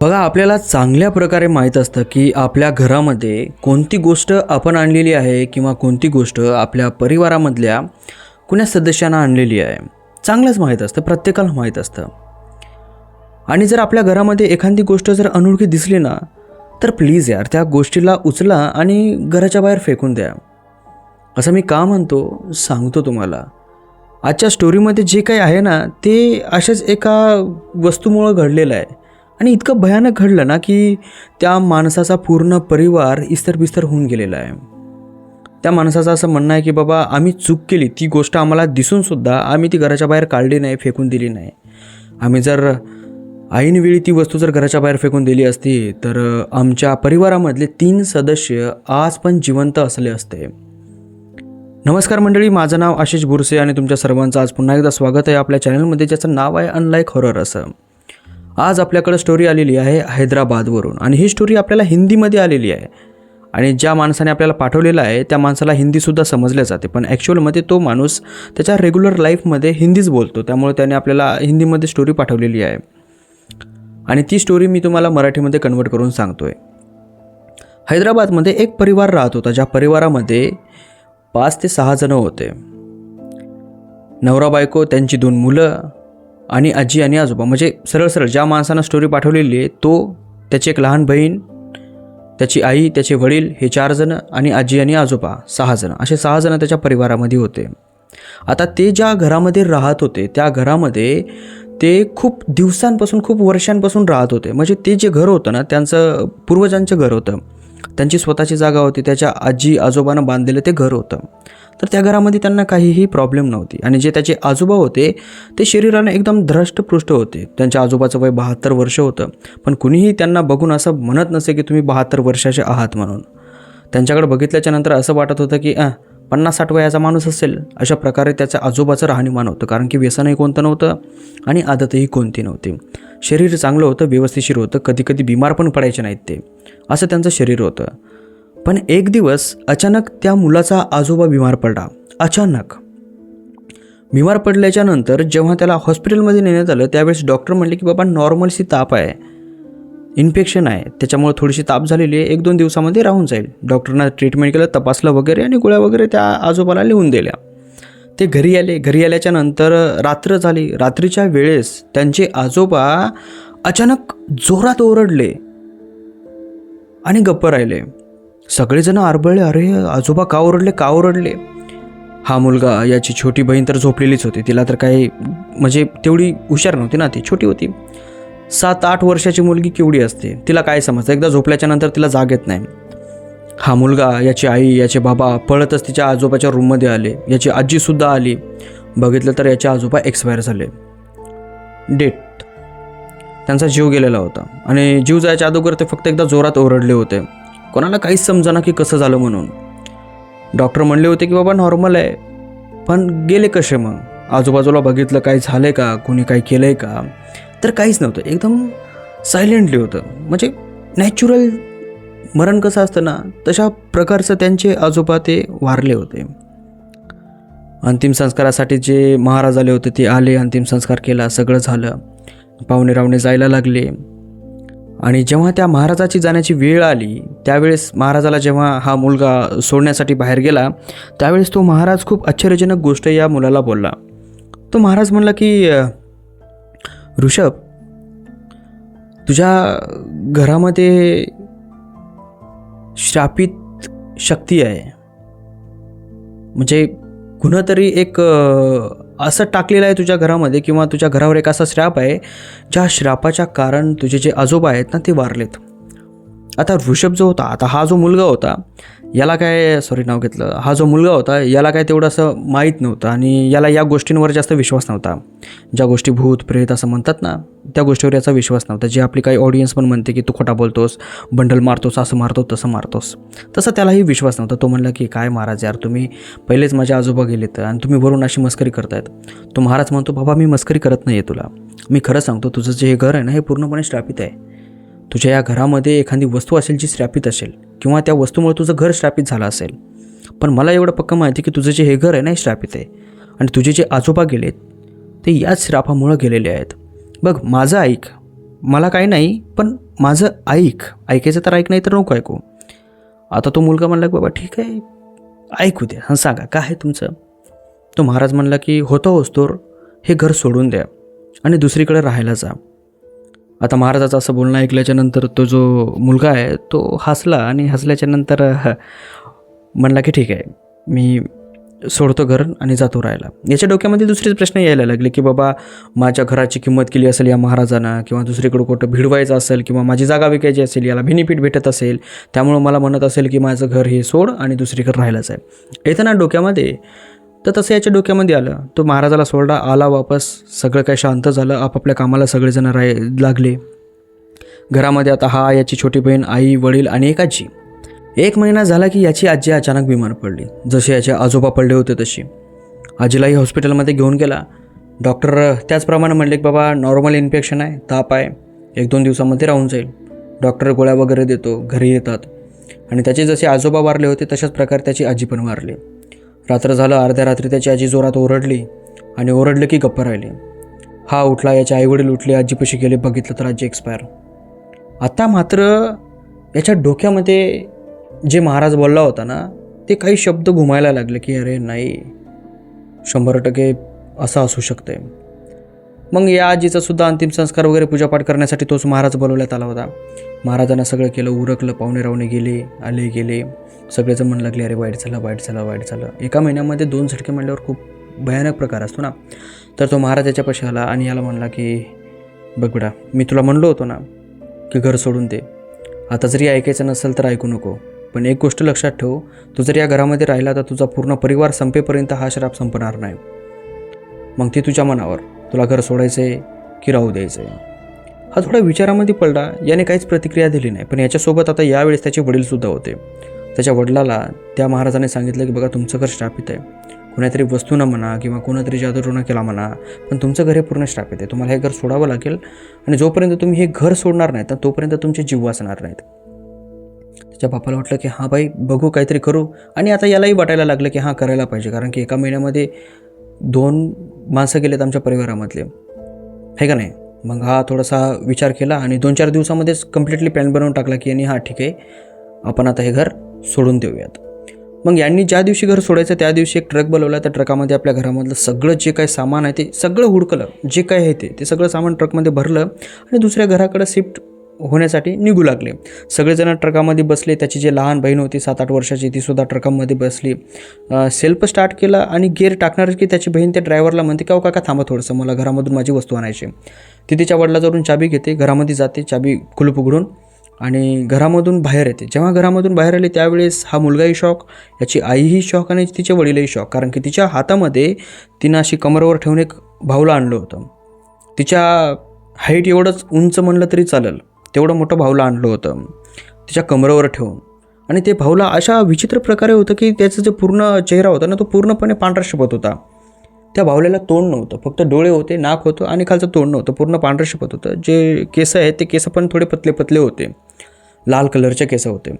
बघा आपल्याला चांगल्या प्रकारे माहीत असतं की आपल्या घरामध्ये कोणती गोष्ट आपण आणलेली आहे किंवा कोणती गोष्ट आपल्या परिवारामधल्या कुण्या सदस्यांना आणलेली आहे. चांगलंच माहीत असतं प्रत्येकाला माहीत असतं. आणि जर आपल्या घरामध्ये एखादी गोष्ट जर अनोळखी दिसली ना तर प्लीज यार त्या गोष्टीला उचला आणि घराच्या बाहेर फेकून द्या. असं मी का म्हणतो सांगतो तुम्हाला. आजच्या स्टोरीमध्ये जे काही आहे ना ते अशाच एका वस्तूमुळं घडलेलं आहे. आणि इतकं भयानक घडलं ना की त्या माणसाचा पूर्ण परिवार इस्तर बिस्तर होऊन गेलेला आहे. त्या माणसाचं असं म्हणणं आहे की बाबा आम्ही चूक केली. ती गोष्ट आम्हाला दिसूनसुद्धा आम्ही ती घराच्या बाहेर काढली नाही फेकून दिली नाही. आम्ही जर ऐनवेळी ती वस्तू जर घराच्या बाहेर फेकून दिली असती तर आमच्या परिवारामधले तीन सदस्य आज पण जिवंत असले असते. नमस्कार मंडळी माझं नाव आशिष बुरसे आणि तुमच्या सर्वांचं आज पुन्हा एकदा स्वागत आहे आपल्या चॅनलमध्ये ज्याचं नाव आहे अनलाईक हॉरर असं. आज आपल्याकडं स्टोरी आलेली आहे हैदराबादवरून. आणि ही स्टोरी आपल्याला हिंदीमध्ये आलेली आहे. आणि ज्या माणसाने आपल्याला पाठवलेलं आहे त्या माणसाला हिंदीसुद्धा समजल्या जाते. पण ॲक्च्युअलमध्ये तो माणूस त्याच्या रेग्युलर लाईफमध्ये हिंदीच बोलतो. त्यामुळे त्याने आपल्याला हिंदीमध्ये स्टोरी पाठवलेली आहे. आणि ती स्टोरी मी तुम्हाला मराठीमध्ये कन्वर्ट करून सांगतो आहे हैदराबादमध्ये एक परिवार राहत होता ज्या परिवारामध्ये पाच ते सहा जणं होते. नवरा बायको त्यांची दोन मुलं आणि आजी आणि आजोबा. म्हणजे सरळ सरळ ज्या माणसानं स्टोरी पाठवलेली आहे तो त्याची एक लहान बहीण त्याची आई त्याचे वडील हे चारजणं आणि आजी आणि आजोबा सहाजणं असे सहाजणं त्याच्या परिवारामध्ये होते. आता ते ज्या घरामध्ये राहत होते त्या घरामध्ये ते खूप दिवसांपासून खूप वर्षांपासून राहत होते. म्हणजे ते जे घर होतं ना त्यांचं पूर्वजांचं घर होतं. त्यांची स्वतःची जागा होती त्याच्या आजी आजोबानं बांधलेलं ते घर होतं. तर त्या घरामध्ये त्यांना काहीही प्रॉब्लेम नव्हती. आणि जे त्याचे आजोबा होते ते शरीराने एकदम धृष्टपृष्ठ होते. त्यांच्या आजोबाचं वय बहात्तर वर्ष होतं. पण कुणीही त्यांना बघून असं म्हणत नसे की तुम्ही बहात्तर वर्षाचे आहात म्हणून. त्यांच्याकडे बघितल्याच्या नंतर असं वाटत होतं की अं, पन्नास साठ वयाचा माणूस असेल. अशा प्रकारे त्याचं आजोबाचं राहणीमान होतं. कारण की व्यसनही कोणतं नव्हतं आणि आदतही कोणती नव्हती. शरीर चांगलं होतं व्यवस्थिशीर होतं. कधीकधी बीमार बिमार पण पडायचे नाहीत ते. असं त्यांचं शरीर होतं. पण एक दिवस अचानक त्या मुलाचा आजोबा बिमार पडला. अचानक. बिमार पडल्याच्या नंतर जेव्हा त्याला हॉस्पिटलमध्ये नेण्यात आलं त्यावेळेस डॉक्टर म्हणले की बाबा नॉर्मलशी ताप आहे. इन्फेक्शन आहे. त्याच्यामुळे थोडीशी ताप झालेली आहे. एक दोन दिवसामध्ये राहून जाईल. डॉक्टरना ट्रीटमेंट केलं तपासलं वगैरे आणि गोळ्या वगैरे त्या आजोबाला लिहून दिल्या. ते घरी आले. घरी आल्याच्यानंतर रात्र झाली. रात्रीच्या वेळेस त्यांचे आजोबा अचानक जोरात ओरडले आणि गप्प राहिले. सगळेजण आरबळले अरे आजोबा का ओरडले का ओरडले? हा मुलगा याची छोटी बहीण तर झोपलेलीच होती. तिला तर काही म्हणजे तेवढी हुशार नव्हती ना ती छोटी होती. सात आठ वर्षाची मुलगी केवढी असते? तिला काय समजतं? एकदा झोपल्याच्या नंतर तिला जाग येत नाही. हा मुलगा याची आई याचे बाबा पळतच तिच्या आजोबाच्या रूममध्ये आले. याची आजीसुद्धा आली. बघितलं तर याचे आजोबा एक्सपायर झाले. डेट. त्यांचा जीव गेलेला होता. आणि जीव जायच्या अगोदर ते फक्त एकदा जोरात ओरडले होते. कोणाला काहीच समजना की कसं झालं म्हणून. डॉक्टर म्हणले होते की बाबा नॉर्मल आहे पण गेले कसे मग? आजूबाजूला बघितलं काही झालं का? कोणी काही केलं आहे का? तर काहीच नव्हतं. एकदम सायलेंटली होतं. म्हणजे नॅचरल मरण कसं असतं ना तशा प्रकारचं त्यांचे आजोबा ते वारले होते. अंतिम संस्कारासाठी जे महाराज आले होते ते आले अंतिम संस्कार केला सगळं झालं. पाहुणे रावणे जायला लागले. आणि जेव्हा त्या महाराजाची जाण्याची वेळ आली त्यावेळेस महाराजाला जेव्हा हा मुलगा सोडण्यासाठी बाहेर गेला त्यावेळेस तो महाराज खूप आश्चर्यजनक गोष्ट या मुलाला बोलला. तो महाराज म्हणला की ऋषभ तुझ्या घरामध्ये श्रापित शक्ती आहे. म्हणजे कुणातरी एक असं टाकलेलं आहे तुझ्या घरामध्ये किंवा तुझ्या घरावर एक असा श्राप आहे ज्या श्रापाच्या कारण तुझे जे आजोबा आहेत ना ते वारलेत. आता ऋषभ जो होता आता हा जो मुलगा होता याला काय सॉरी नाव घेतलं. हा जो मुलगा होता याला काय तेवढं असं माहीत नव्हतं आणि याला या गोष्टींवर जास्त विश्वास नव्हता. ज्या गोष्टी भूत प्रेत असं म्हणतात ना त्या गोष्टीवर याचा विश्वास नव्हता. जे आपली काही ऑडियन्स पण म्हणते की तू खोटा बोलतोस बंडल मारतोस असं मारतो तसं मारतोस. तसं त्यालाही विश्वास नव्हता. तो म्हणला की काय महाराज यार तुम्ही पहिलेच माझ्या आजोबा गेलेत आणि तुम्ही वरून अशी मस्करी करतायत. तो महाराज म्हणतो बाबा मी मस्करी करत नाही आहे तुला. मी खरं सांगतो तुझं जे हे घर आहे ना हे पूर्णपणे श्रापित आहे. तुझ्या या घरामध्ये एखादी वस्तू असेल जी श्रापित असेल किंवा त्या वस्तूमुळे तुझं घर श्रापित झालं असेल. पण मला एवढं पक्क माहिती की तुझं जे हे घर आहे ना हे श्रापित आहे. आणि तुझे जे आजोबा गेलेत ते याच श्रापामुळं गेलेले आहेत. बघ माझं ऐक. मला काही नाही पण माझं ऐक. ऐकायचं तर ऐक नाही तर नको ऐकू. आता तो मुलगा म्हणला की बाबा ठीक आहे. ऐकू द्या. हां सांगा. काय आहे तुमचं? तो महाराज म्हणला की होतं होस्तोर. हे घर सोडून द्या. आणि दुसरीकडे राहायला जा. आता महाराजाचं असं बोलणं ऐकल्याच्या नंतर तो जो मुलगा आहे तो हसला आणि हसल्याच्या नंतर म्हणला की ठीक आहे मी सोडतो घर आणि जातो राहायला. याच्या डोक्यामध्ये दुसरेच प्रश्न यायला लागले की बाबा माझ्या घराची किंमत केली असेल या महाराजांना किंवा दुसरीकडं कुठं भिडवायचं असेल किंवा माझी जागा विकायची असेल याला बेनिफिट भेटत असेल त्यामुळं मला म्हणत असेल की माझं घर हे सोड आणि दुसरीकडे राहायलाच आहे. येताना डोक्यामध्ये तर तसं याच्या डोक्यामध्ये आलं. तो महाराजाला सोडला आला वापस. सगळं काही शांत झालं. आपापल्या कामाला सगळेजण राय लागले. घरामध्ये आता हा याची छोटी बहीण आई वडील आणि एक आजी. एक महिना झाला की याची आजी अचानक बिमार पडली. जसे याचे आजोबा पडले होते तशी आजीलाही हॉस्पिटलमध्ये घेऊन गेला. डॉक्टर त्याचप्रमाणे म्हणले की बाबा नॉर्मल इन्फेक्शन आहे ताप आहे. एक दोन दिवसामध्ये राहून जाईल. डॉक्टर गोळ्या वगैरे देतो घरी येतात. आणि त्याचे जसे आजोबा वारले होते तशाच प्रकारे त्याची आजी पण वारली. रात्र झालं अर्ध्या रात्री त्याची आजी जोरात ओरडली आणि ओरडलं की गप्प राहिली. हा उठला याचे आईवडील उठले आजीपाशी गेले बघितलं तर आजी एक्सपायर आता मात्र याच्या डोक्यामध्ये जे महाराज बोलला होता ना ते काही शब्द घुमायला लागले की अरे नाही शंभर टक्के असं असू शकतंय. मग या आजीचा सुद्धा अंतिम संस्कार वगैरे पूजापाठ करण्यासाठी तोच महाराज बोलवण्यात आला होता. महाराजांना सगळं केलं उरकलं पाहुणे रावणे गेले आले गेले. सगळेजण म्हणू लागले अरे वाईट झालं वाईट झालं वाईट झालं. एका महिन्यामध्ये दोन झटके म्हणल्यावर खूप भयानक प्रकार असतो ना. तर तो महाराज याच्यापाशी आला आणि याला म्हणला की बघ बेटा मी तुला म्हणलो होतो ना की घर सोडून दे. आता जरी ऐकायचं नसेल तर ऐकू नको. पण एक गोष्ट लक्षात ठेव तू जर या घरामध्ये राहिला तर तुझा पूर्ण परिवार संपेपर्यंत हा श्राप संपणार नाही. मग ती तुझ्या मनावर तुला घर सोडायचं आहे की राहू द्यायचं आहे हा थोडा विचारामध्ये पडला. याने काहीच प्रतिक्रिया दिली नाही. पण याच्यासोबत आता यावेळेस त्याचे वडीलसुद्धा होते. त्याच्या वडिलाला त्या महाराजाने सांगितलं की बघा तुमचं घर श्रापित आहे. कोणातरी वस्तूनं म्हणा किंवा कोणातरी जादूटोना केला म्हणा पण तुमचं घर हे पूर्ण श्रापित आहे. तुम्हाला हे घर सोडावं लागेल आणि जोपर्यंत तुम्ही हे घर सोडणार नाही तर तोपर्यंत तुमचे जीव वाचणार नाहीत. त्याच्या बापाला वाटलं की हां बाई बघू काहीतरी करू. आणि आता यालाही वाटायला लागलं की हां करायला पाहिजे. कारण की एका महिन्यामध्ये दोन माणसं गेलेत आमच्या परिवारामधले. हे का नाही? मग हा थोडासा विचार केला आणि दोन चार दिवसामध्येच कम्प्लिटली प्लॅन बनवून टाकला की आणि हां ठीक आहे. आपण आता हे घर सोडून देऊयात. मग यांनी ज्या दिवशी घर सोडायचं त्या दिवशी एक ट्रक बोलवला. त्या ट्रकामध्ये आपल्या घरामधलं सगळं जे काही सामान आहे ते सगळं हुडकलं. जे काय आहे ते ते सगळं सामान ट्रकमध्ये भरलं आणि दुसऱ्या घराकडे शिफ्ट होण्यासाठी निघू लागले. सगळेजण ट्रकामध्ये बसले. त्याची जी लहान बहीण होती सात आठ वर्षाची ती सुद्धा ट्रकामध्ये बसली. सेल्फ स्टार्ट केला आणि गेअर टाकणार की त्याची बहीण त्या ड्रायव्हरला म्हणते का काका थांबा थोडंसं. मला घरामधून माझी वस्तू आणायची ती तिच्या वडिलाजवळून चाबी घेते. घरामध्ये जाते. चाबी कुलूप उघडून आणि घरामधून बाहेर येते. जेव्हा घरामधून बाहेर आले त्यावेळेस हा मुलगाही शॉक याची आईही शॉक आणि तिचे वडीलही शॉक कारण की तिच्या हातामध्ये तिनं अशी कमरावर ठेवून एक भाऊला आणलं होतं. तिच्या हाईट एवढंच उंच म्हणलं तरी चालेल. तेवढं मोठं भाऊला आणलं होतं. तिच्या कमरेवर ठेवून. आणि ते भाऊला अशा विचित्र प्रकारे होतं की त्याचं जे पूर्ण चेहरा होता ना तो पूर्णपणे पांढरा शिपत होता. त्या भावल्याला तोंड नव्हतं. फक्त डोळे होते नाक होतं आणि खालचं तोंड नव्हतं. पूर्ण पांढरं शिपत होतं. जे केस आहेत ते केस पण थोडे पतले पतले होते. लाल कलरचे केस होते.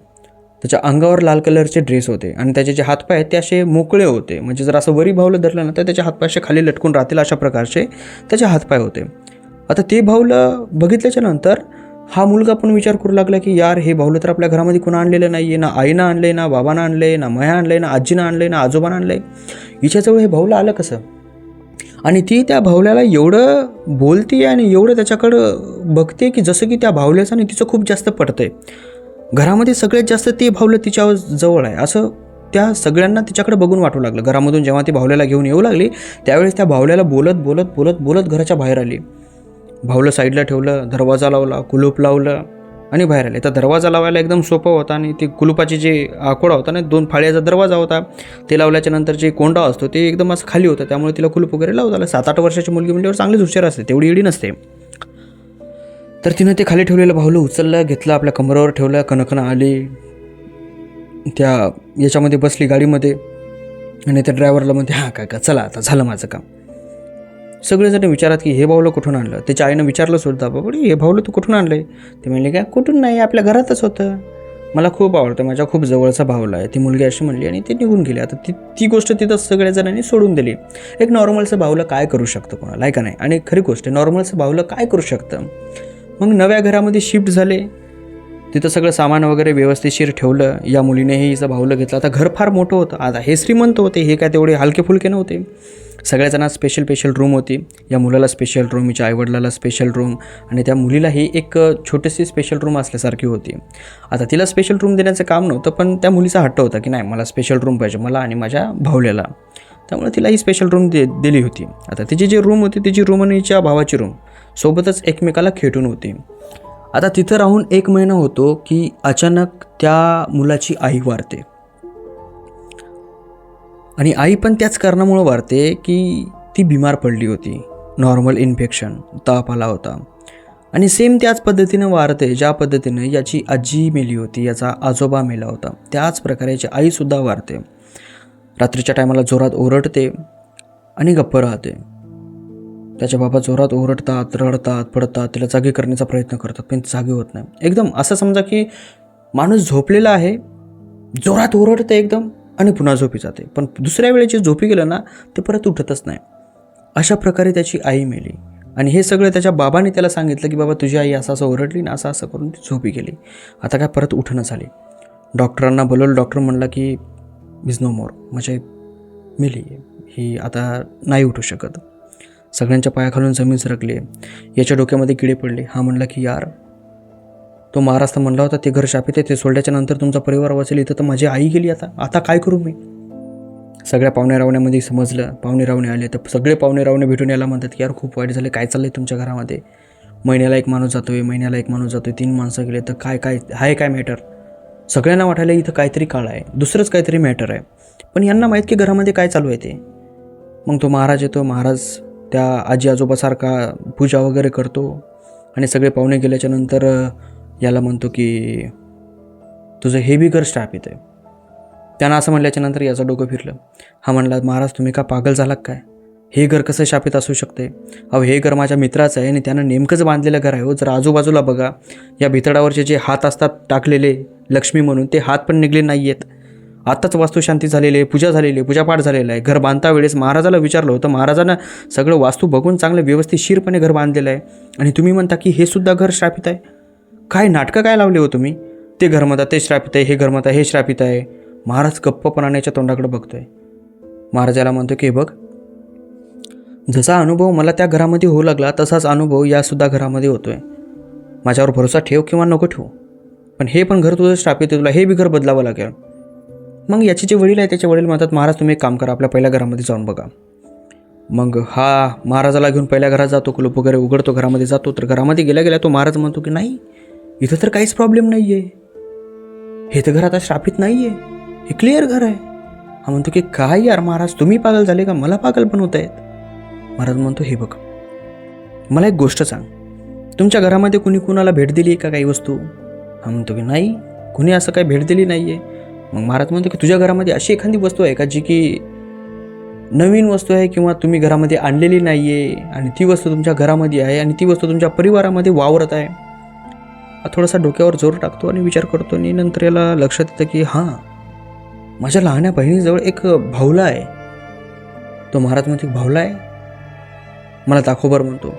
त्याच्या अंगावर लाल कलरचे ड्रेस होते आणि त्याचे जे हातपाय आहेत ते असे मोकळे होते. म्हणजे जर असं वरी भावलं धरलं ना तर त्याच्या हातपाय असे खाली लटकून राहतील अशा प्रकारचे त्याचे हातपाय होते. आता ते भावलं बघितल्याच्या नंतर हा मुलगा पण विचार करू लागला की यार हे भावलं तर आपल्या घरामध्ये कुणा आणलेलं नाही आहे ना आईनं आणलं आहे ना बाबानं आणलं आहे ना मया आणलं आहे ना आजीनं आणलं आहे ना आजोबानं आणलं आहे हिच्याजवळ हे भावलं आलं कसं? आणि ती त्या भावल्याला एवढं बोलते आणि एवढं त्याच्याकडं बघते की जसं की त्या भावल्याचं आणि तिचं खूप जास्त पडतंय. घरामध्ये सगळ्यात जास्त ते भावलं तिच्या जवळ आहे. असं त्या सगळ्यांना तिच्याकडे बघून वाटू लागलं. घरामधून जेव्हा ती भावल्याला घेऊन येऊ लागली त्यावेळेस त्या भावल्याला बोलत बोलत बोलत बोलत घराच्या बाहेर आली. भावलं साईडला ठेवलं दरवाजा लावला कुलूप लावलं आणि बाहेर आले. तर दरवाजा लावायला एकदम सोपं होता आणि ते कुलुपाची जे आकोडा होता ना दोन फाळ्याचा दरवाजा होता ते लावल्याच्या नंतर जे कोंडा असतो ते एकदम असं खाली होतं. त्यामुळे तिला कुलूप वगैरे लावता आलं. सात आठ वर्षाची मुलगी म्हणल्यावर चांगलीच हुशार असते तेवढी एडी नसते. तर तिनं ते खाली ठेवलेलं बाहुलं उचललं घेतलं आपल्या कमरावर ठेवलं कणकणं आली. त्या याच्यामध्ये बसली गाडीमध्ये. आणि त्या ड्रायव्हरला म्हणते हां काय का चला आता झालं माझं काम. सगळेजण विचारात की हे भाऊलं कुठून आणलं? त्याच्या आईनं विचारलं सुद्धा बाबा हे भाऊलं तू कुठून आणलं ते म्हणले का कुठून नाही आपल्या घरातच होतं. मला खूप आवडतं माझ्या खूप जवळचा भावला आहे. ती मुलगी अशी म्हणली आणि ते निघून गेली. आता ती ती गोष्ट तिथं सगळ्या जणांनी सोडून दिली. एक नॉर्मलचं भावलं काय करू शकतं कोणाला आहे का नाही? आणि खरी गोष्ट आहे नॉर्मलचं भावलं काय करू शकतं? मग नव्या घरामध्ये शिफ्ट झाले. तिथं सगळं सामान वगैरे व्यवस्थितशीर ठेवलं. या मुलीनेही हिचं भावलं घेतलं. आता घर फार मोठं होतं. आता हे श्रीमंत होते हे काय तेवढे हलके फुलके नव्हते. सगळ्याजणांना स्पेशल स्पेशल रूम होती. या मुलाला स्पेशल रूम हिच्या आईवडिलाला स्पेशल रूम आणि त्या मुलीलाही एक छोटीशी स्पेशल रूम असल्यासारखी होती. आता तिला स्पेशल रूम देण्याचं काम नव्हतं पण त्या मुलीचा हट्ट होता की नाही मला स्पेशल रूम पाहिजे मला आणि माझ्या भावल्याला त्यामुळे तिला ही स्पेशल रूम दे दिली होती. आता तिची जी रूम होती तिची रूम आणि हिच्या भावाची रूम सोबतच एकमेकाला खेटून होती. आता तिथं राहून एक महिना होतो की अचानक त्या मुलाची आई वारते. आणि आई पण त्याच कारणामुळं वारते की ती बिमार पडली होती. नॉर्मल इन्फेक्शन ताप आला होता. आणि सेम त्याच पद्धतीनं वारते ज्या पद्धतीनं याची आजी मेली होती याचा आजोबा मेला होता. त्याच प्रकारे याची आईसुद्धा वारते. रात्रीच्या टायमाला जोरात ओरडते आणि गप्प राहते. त्याच्या बाबा जोरात ओरडतात रडतात पडतात तिला जागी करण्याचा प्रयत्न करतात पण जागे जागी होत नाही. एकदम असं समजा की माणूस झोपलेला आहे जोरात ओरडते एकदम आणि पुन्हा झोपी जाते. पण दुसऱ्या वेळेची झोपी गेलं ना ते परत उठतच नाही. अशा प्रकारे त्याची आई मेली. आणि हे सगळं त्याच्या बाबाने त्याला सांगितलं की बाबा तुझी आई असं असं ओरडली ना असं असं करून ती झोपी गेली. आता काय परत उठणं झाली. डॉक्टरांना बोलवलं. डॉक्टर म्हणला की इज नो मोर म्हणजे मेली ही आता नाही उठू शकत. सगळ्यांच्या पायाखालून जमीन सरकली. याच्या डोक्यामध्ये किडे पडले. हा म्हणला की यार तो महाराष्ट्र म्हणला होता ते घर शापित आहे ते सोडल्याच्या नंतर तुमचा परिवार वाचेल इथं तर माझी आई गेली आता. आता काय करू मी? सगळ्या पाहुणे रावण्यामध्ये समजलं. पाहुणे रावणे आले. तर सगळे पाहुणे रावणे भेटून यायला म्हणतात की यार खूप वाईट झाले काय चाललंय तुमच्या घरामध्ये? महिन्याला एक माणूस जातोय महिन्याला एक माणूस जातोय. तीन माणसं गेले तर काय काय आहे काय मॅटर सगळ्यांना वाटायला इथं काहीतरी काळ आहे. दुसरंच काहीतरी मॅटर आहे. पण यांना माहीत की घरामध्ये काय चालू आहे ते. मग तो महाराज येतो. महाराज त्या आजी आजोबासारखा पूजा वगैरे करतो आणि सगळे पाहुणे गेल्याच्यानंतर याला म्हणतो की तुझं हे बी घर स्टापित आहे त्यानं असं म्हणल्याच्यानंतर याचं डोकं फिरलं. हा म्हणला महाराज तुम्ही का पागल झालात काय? हे घर कसं शापित असू शकते? अहो हे घर माझ्या मित्राचं आहे आणि त्यानं नेमकंच बांधलेलं घर आहे हो. जर आजूबाजूला बघा या भितडावरचे जे हात असतात टाकलेले लक्ष्मी म्हणून ते हात पण निघले नाही आहेत आत्ताच वास्तुशांती झालेली आहे पूजा झालेली आहे पूजापाठ झालेला आहे. घर बांधता वेळेस महाराजाला विचारलं होतं महाराजानं सगळं वास्तू बघून चांगलं व्यवस्थितशीरपणे घर बांधलेलं आहे. आणि तुम्ही म्हणता की हे सुद्धा घर श्रापित आहे? काय नाटकं काय लावले हो तुम्ही? ते घर म्हणता ते श्रापित आहे हे घर म्हणता हे श्रापित आहे. महाराज गप्पपणाच्या तोंडाकडे बघतोय. महाराजाला म्हणतो की हे बघ जसा अनुभव मला त्या घरामध्ये होऊ लागला तसाच अनुभव यासुद्धा घरामध्ये होतोय. माझ्यावर भरोसा ठेव किंवा नको ठेवू. पण हे पण घर तुझं श्रापित आहे तुला हे बी घर बदलावं लागेल. मग याचे जे वडील आहे त्याचे वडील म्हणतात महाराज तुम्ही एक काम करा आपल्या पहिल्या घरामध्ये जाऊन बघा. मग हा महाराजाला घेऊन पहिल्या घरात जातो कुलूप वगैरे उघडतो घरामध्ये जातो. तर घरामध्ये गेल्या गेल्या तो महाराज म्हणतो की नाही इथं तर काहीच प्रॉब्लेम नाही आहे हे तर घर आता श्रापित नाही आहे हे क्लिअर घर आहे. हा म्हणतो की काय यार महाराज तुम्ही पागल झाले का? मला पागल पण होत आहेत. महाराज म्हणतो हे बघ मला एक गोष्ट सांग. तुमच्या घरामध्ये कुणी कुणाला भेट दिली का काही वस्तू? हा म्हणतो की नाही कुणी असं काही भेट दिली नाही आहे मग महाराज म्हणतो की तुझ्या घरामध्ये अशी एखादी वस्तू आहे का जी की नवीन वस्तू आहे किंवा तुम्ही घरामध्ये आणलेली नाही आहे आणि ती वस्तू तुमच्या घरामध्ये आहे आणि ती वस्तू तुमच्या परिवारामध्ये वावरत आहे? थोडासा डोक्यावर जोर टाकतो आणि विचार करतो आणि नंतर याला लक्षात येतं की हां माझ्या लहान्या बहिणीजवळ एक भावला आहे. तो महाराज म्हणतो भावला आहे? मला दाखोबर म्हणतो.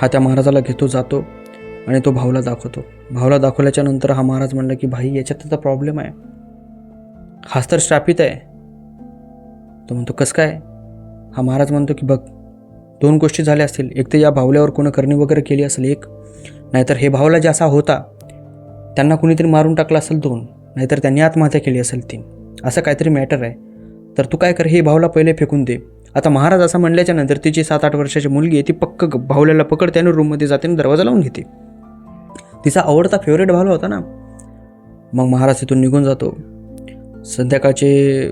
हा त्या महाराजाला घेतो जातो. आणि तो भाऊला दाखवतो. भावला दाखवल्याच्या नंतर हा महाराज म्हणला की भाई याच्यात त्याचा प्रॉब्लेम आहे. हाच तर श्रापित आहे. तो म्हणतो कसं काय? हा महाराज म्हणतो की बघ दोन गोष्टी झाल्या असतील. एक तर या भावल्यावर कोणं करणी वगैरे केली असेल एक. नाहीतर हे भावला जे असा होता त्यांना कुणीतरी मारून टाकला असेल दोन. नाहीतर त्यांनी आत्महत्या केली असेल तीन. असं काहीतरी मॅटर आहे. तर तू काय कर हे भावला पहिले फेकून दे. आता महाराज असं म्हणल्याच्या नंतर तिची सात आठ वर्षाची मुलगी आहे ती पक्क भावल्याला पकडते आणि रूममध्ये जाते आणि दरवाजा लावून घेते. तिचा आवडता फेवरेट भावला होता ना. मग महाराज तिथून निघून जातो. संध्याकाळचे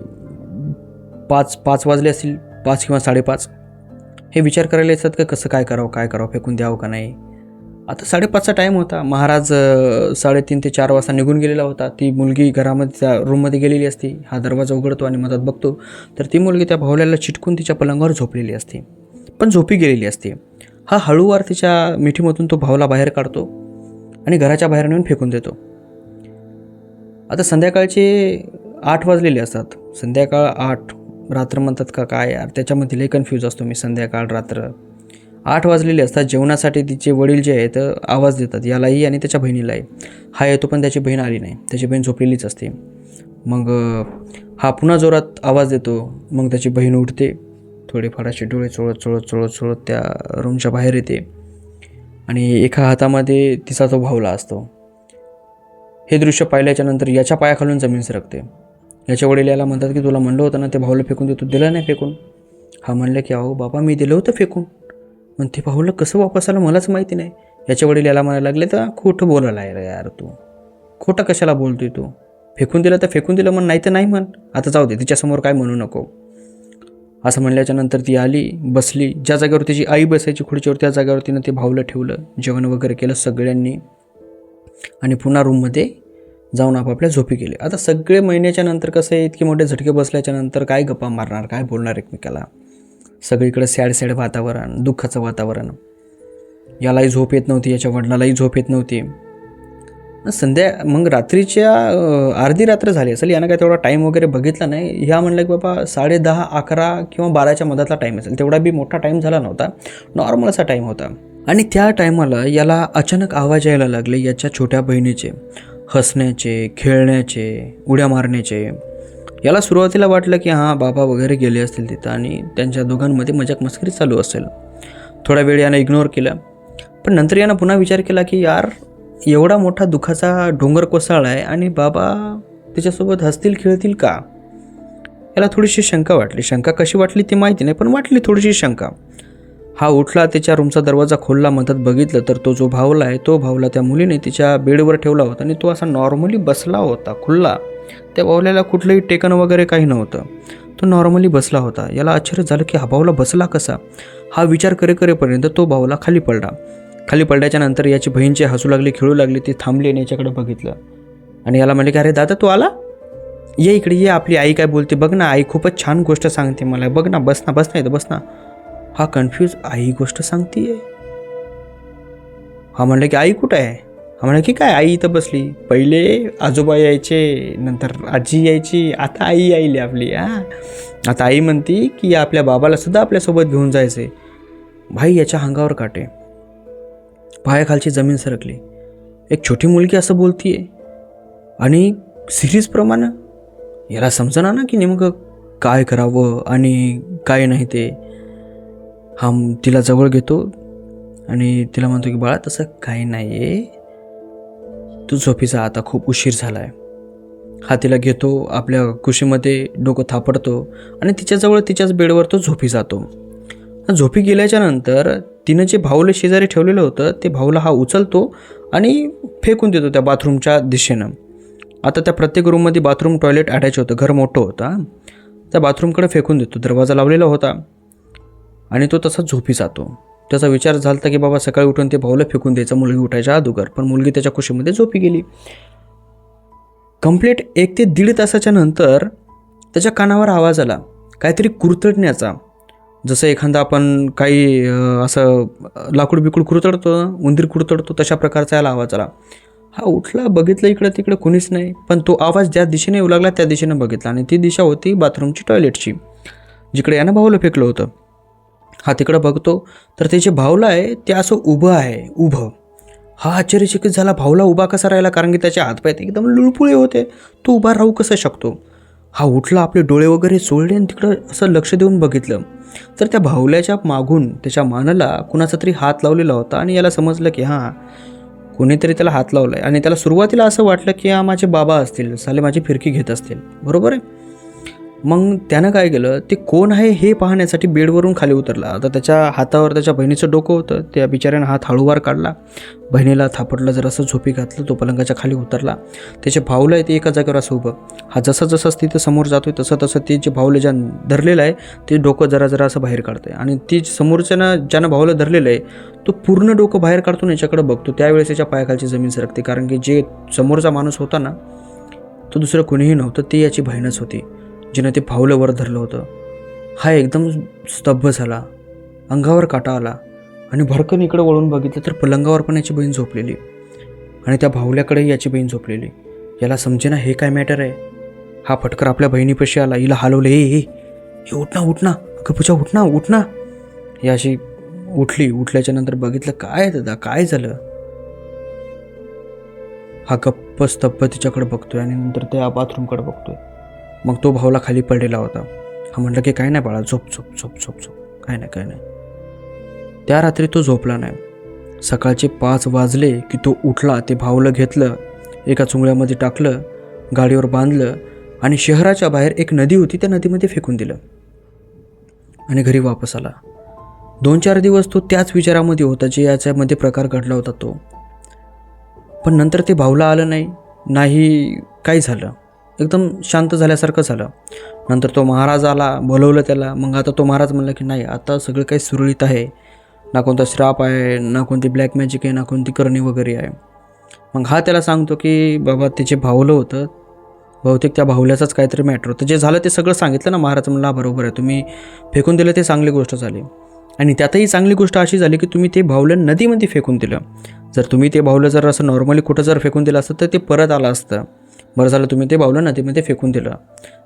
पाच पाच वाजले असतील पाच किंवा साडेपाच. हे विचार करायला येतात का कसं काय करावं काय करावं फेकून द्यावं का नाही? आता साडेपाचचा टाईम होता. महाराज साडेतीन ते चार वाजता निघून गेलेला होता. ती मुलगी घरामध्ये त्या रूममध्ये गेलेली असती. हा दरवाजा उघडतो आणि मदत बघतो. तर ती मुलगी त्या भावल्याला चिटकून तिच्या पलंगावर झोपलेली असते. पण झोपी गेलेली असते. हा हळूवार तिच्या मिठीमधून तो भावला बाहेर काढतो. आणि घराच्या बाहेर नेऊन फेकून देतो. आता संध्याकाळचे आठ वाजलेले असतात. संध्याकाळ आठ रात्र म्हणतात का काय यार त्याच्यामध्ये लई कन्फ्यूज असतो मी संध्याकाळ रात्र. आठ वाजलेले असतात. जेवणासाठी तिचे वडील जे आहेत आवाज देतात. यालाही आणि त्याच्या बहिणीलाही. हा येतो पण त्याची बहीण आली नाही. त्याची बहीण झोपलेलीच असते. मग हा पुन्हा जोरात आवाज देतो. मग त्याची बहीण उठते. थोडेफार असे डोळे चोळत चोळत चोळत चोळत त्या रूमच्या बाहेर येते. आणि एका हातामध्ये तिचा तो भावला असतो. हे दृश्य पाहिल्याच्या नंतर याच्या पायाखालून जमीन सरकते. याच्या वडील याला म्हणतात की तुला म्हणलं होतं ना ते भाऊला फेकून दे तू दिलं नाही फेकून. हा म्हणलं की अहो बाबा मी दिलं होतं फेकून. पण ते भाऊला कसं वापस आलं मलाच माहिती नाही. याच्या वडील याला म्हणायला लागले तर खोटं बोलायला आहे यार तू. खोटं कशाला बोलतोय तू? फेकून दिलं तर फेकून दिलं म्हण नाही तर नाही म्हण. आता जाऊ दे तिच्यासमोर काय म्हणू नको. असं म्हणल्याच्या नंतर ती आली बसली. ज्या जागेवर तिची आई बसायची खुर्चीवर त्या जागेवर तिनं ते भावलं ठेवलं जेवण वगैरे केलं सगळ्यांनी. आणि पुन्हा रूममध्ये जाऊन आपापल्या झोपी गेले. आता सगळे महिन्याच्या नंतर कसं आहे इतके मोठे झटके बसल्याच्या नंतर काय गप्पा मारणार काय बोलणार एकमेकाला? सगळीकडे सॅड सॅड वातावरण दुःखाचं वातावरण. यालाही झोप येत नव्हती याच्या वडिलालाही झोप येत नव्हती. संध्या मग रात्रीच्या अर्धी रात्र झाली असेल यानं काय तेवढा टाईम वगैरे बघितला नाही. ह्या म्हणलं की बाबा साडे दहा अकरा किंवा बाराच्या मधातला टाईम असेल. तेवढा बी मोठा टाईम झाला नव्हता. नॉर्मल असा टाईम होता. आणि त्या टायमाला याला अचानक आवाज यायला लागले याच्या छोट्या बहिणीचे. हसण्याचे खेळण्याचे उड्या मारण्याचे. याला सुरुवातीला वाटलं की हां बाबा वगैरे गेले असतील तिथं आणि त्यांच्या दोघांमध्ये मजाक मस्करी चालू असेल. थोडा वेळ यानं इग्नोर केला. पण नंतर यानं पुन्हा विचार केला की यार एवढा मोठा दुःखाचा डोंगर कोसळला आहे आणि बाबा त्याच्यासोबत हसतील खेळतील का? याला थोडीशी शंका वाटली. शंका कशी वाटली ती माहिती नाही पण वाटली थोडीशी शंका. हा उठला त्याच्या रूमचा दरवाजा खोलला म्हणतात बघितलं तर तो जो भावला आहे तो भावला त्या मुलीने तिच्या बेडवर ठेवला होता आणि तो असा नॉर्मली बसला होता खुल्ला. त्या भावल्याला कुठलंही टेकन वगैरे काही नव्हतं. तो नॉर्मली बसला होता. याला आश्चर्य झालं की हा भावला बसला कसा? हा विचार करे करेपर्यंत तो भावला खाली पडला. खाली पडल्याच्या नंतर याची बहीणची हसू लागली खेळू लागली ती थांबली आणि याच्याकडे बघितलं. आणि याला म्हणले की अरे दादा तू आला? ये इकडे ये आपली आई काय बोलते बघ ना आई खूपच छान गोष्ट सांगते मला बघ ना बस ना बस ना इथं बस ना. हा कन्फ्यूज आई गोष्ट सांगतीये. हा म्हणलं की आई कुठं आहे? हा म्हणलं की काय आई इथं बसली. पहिले आजोबा यायचे नंतर आजी यायची आता आई आईली आपली हा. आता आई म्हणती की आपल्या बाबाला सुद्धा आपल्यासोबत घेऊन जायचे भाई याच्या अंगावर काटे. पायाखालची जमीन सरकली. एक छोटी मुलगी असं बोलतीये. आणि सिरीजप्रमाणे याला समजणार ना की नेमकं काय करावं आणि काय नाही ते? हा तिला जवळ घेतो आणि तिला म्हणतो की बाळा तसं काही नाही आहे तू झोपीचा आता खूप उशीर झाला आहे हा तिला घेतो आपल्या कुशीमध्ये डोकं थापडतो आणि तिच्याजवळ तिच्याच बेडवर तो झोपी जातो. झोपी गेल्याच्यानंतर तिनं जे भाऊला शेजारी ठेवलेलं होतं ते भाऊला हा उचलतो आणि फेकून देतो त्या बाथरूमच्या दिशेनं. आता त्या प्रत्येक रूममध्ये बाथरूम टॉयलेट अटॅच होतं घर मोठं होतं त्या बाथरूमकडे फेकून देतो दरवाजा लावलेला होता आणि तो तसा झोपी जातो. त्याचा विचार झाला की बाबा सकाळी उठून ते भाऊला फेकून द्यायचं मुलगी उठायच्या अगोदर पण मुलगी त्याच्या खुशीमध्ये झोपी गेली. कंप्लीट एक ते दीड तासाच्या नंतर त्याच्या कानावर आवाज आला काहीतरी कुरतडण्याचा. जसं एखादा आपण काही असं लाकूड बिकूड कुरतडतो उंदीर कुरतडतो तशा प्रकारचा याला आवाज आला. हा उठला बघितलं इकडं तिकडं कुणीच नाही पण तो आवाज ज्या दिशेने येऊ लागला त्या दिशेने बघितला आणि ती दिशा होती बाथरूमची टॉयलेटची जिकडे यानं भाऊला फेकलं होतं. हा तिकडं बघतो तर ते जे भावला आहे ते असं उभं आहे उभं. हा आश्चर्यचकित झाला भावला उभा कसा राहिला कारण की त्याचे हातपाय ते एकदम लुळपुळे होते तो उभा राहू कसं शकतो? हा उठला आपले डोळे वगैरे चोळले आणि तिकडं असं लक्ष देऊन बघितलं. तर त्या भावल्याच्या मागून त्याच्या मानाला कुणाचा तरी हात लावलेला होता आणि याला समजलं की हां कोणीतरी त्याला हात लावला आहे आणि त्याला सुरुवातीला असं वाटलं की हा माझे बाबा असतील साले माझी फिरकी घेत असतील. बरोबर आहे? मग त्यानं काय केलं? ते कोण आहे हे पाहण्यासाठी बेडवरून खाली उतरला. आता त्याच्या हातावर त्याच्या बहिणीचं डोकं होतं. त्या बिचाऱ्यानं हात हळूवार काढला. बहिणीला थापटलं जर असं झोपी घातलं तो पलंगाच्या खाली उतरला. त्याचे भाऊलं आहे ते एका जागेवर असं उभं. हा जसं जसं तिथं समोर जातोय तसं तसं ते जे भाऊलं ज्या धरलेलं आहे ते डोकं जरा जरा असं बाहेर काढतंय. आणि ती समोरच्यानं ज्यानं भावलं धरलेलं आहे तो पूर्ण डोकं बाहेर काढतो आणि याच्याकडे बघतो. त्यावेळेस त्याच्या पायाखालची जमीन सरकते. कारण की जे समोरचा माणूस होता ना तो दुसरं कुणीही नव्हतं. ती याची बहीणच होती. जिनं ते भावलं वर धरलं होतं. हा एकदम स्तब्ध झाला. अंगावर काटा आला. आणि भरकन इकडं वळून बघितलं तर पलंगावर पण याची बहीण झोपलेली. आणि त्या भावल्याकडे याची बहीण झोपलेली. याला समजेना हे काय मॅटर आहे? हा फटकर आपल्या बहिणीपाशी आला. हिला हलवलं हे हे उठना उठना उठना. उठना अगं पूजा ही अशी उठली. उठल्याच्या नंतर बघितलं काय दादा? काय झालं? हा गप्प स्तब्ध तिच्याकडे बघतोय आणि नंतर त्या बाथरूमकडे बघतोय. मग तो भाऊला खाली पडलेला होता. हा म्हटलं की काय नाही बाळा झोप झोप झोप झोप झोप. काय नाही काय नाही. त्या रात्री तो झोपला नाही. सकाळचे पाच वाजले की तो उठला ते भाऊला घेतलं एका चुंगळ्यामध्ये टाकलं गाडीवर बांधलं आणि शहराच्या बाहेर एक नदी होती त्या नदीमध्ये फेकून दिलं. आणि घरी वापस आला. दोन चार दिवस तो त्याच विचारामध्ये होता जे याच्यामध्ये प्रकार घडला होता तो. पण नंतर ते भाऊला आलं नाही. नाही काय झालं. एकदम शांत झाल्यासारखं झालं. नंतर तो महाराज आला बोलवलं त्याला. मग आता तो महाराज म्हणला की नाही आता सगळं काही सुरळीत आहे. ना कोणता श्राप आहे ना कोणती ब्लॅक मॅजिक आहे ना कोणती करणी वगैरे आहे. मग हा त्याला सांगतो की बाबा ते जे भावलं होतं बहुतेक त्या भावल्याचाच काहीतरी मॅटर होतं. जे झालं ते सगळं सांगितलं ना महाराज म्हणला बरोबर आहे. तुम्ही फेकून दिलं ते चांगली गोष्ट झाली. आणि त्यातही चांगली गोष्ट अशी झाली की तुम्ही ते भावलं नदीमध्ये फेकून दिलं. जर तुम्ही ते भावलं जर असं नॉर्मली कुठं जर फेकून दिलं असतं तर ते परत आलं असतं. बरं झालं तुम्ही ते भावलं ते फेकून दिलं.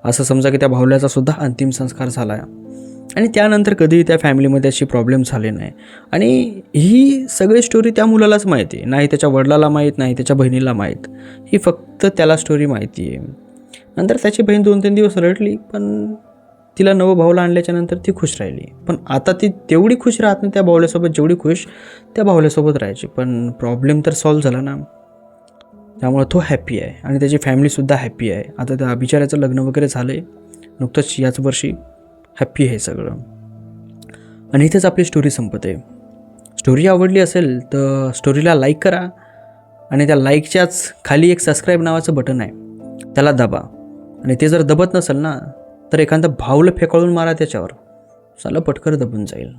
असं समजा की त्या भावल्याचा सुद्धा अंतिम संस्कार झाला. आणि त्यानंतर कधीही त्या फॅमिलीमध्ये अशी प्रॉब्लेम झाले नाही. आणि ही सगळी स्टोरी त्या मुलालाच माहिती आहे. नाही त्याच्या वडिलाला माहीत नाही त्याच्या बहिणीला माहीत. ही फक्त त्याला स्टोरी माहिती आहे. नंतर त्याची बहीण दोन तीन दिवस रडली पण तिला नवं भाऊला आणल्याच्या नंतर ती खुश राहिली. पण आता ती तेवढी खुश राहत नाही त्या भावल्यासोबत जेवढी खुश त्या भावल्यासोबत राहायची. पण प्रॉब्लेम तर सॉल्व्ह झाला ना. त्यामुळे तो हॅप्पी आहे. आणि त्याची फॅमिलीसुद्धा हॅप्पी आहे. आता त्या बिचाऱ्याचं लग्न वगैरे झालं आहे नुकतंच याच वर्षी हॅप्पी आहे सगळं. आणि इथेच आपली स्टोरी संपते स्टोरी आवडली असेल तर स्टोरीला लाईक करा. आणि त्या लाईकच्याच खाली एक सबस्क्राईब नावाचं बटन आहे. त्याला दाबा. आणि ते जर दबत नसेल ना तर एखादं भावलं फेकाळून मारा त्याच्यावर. चला पटकर दबून जाईल.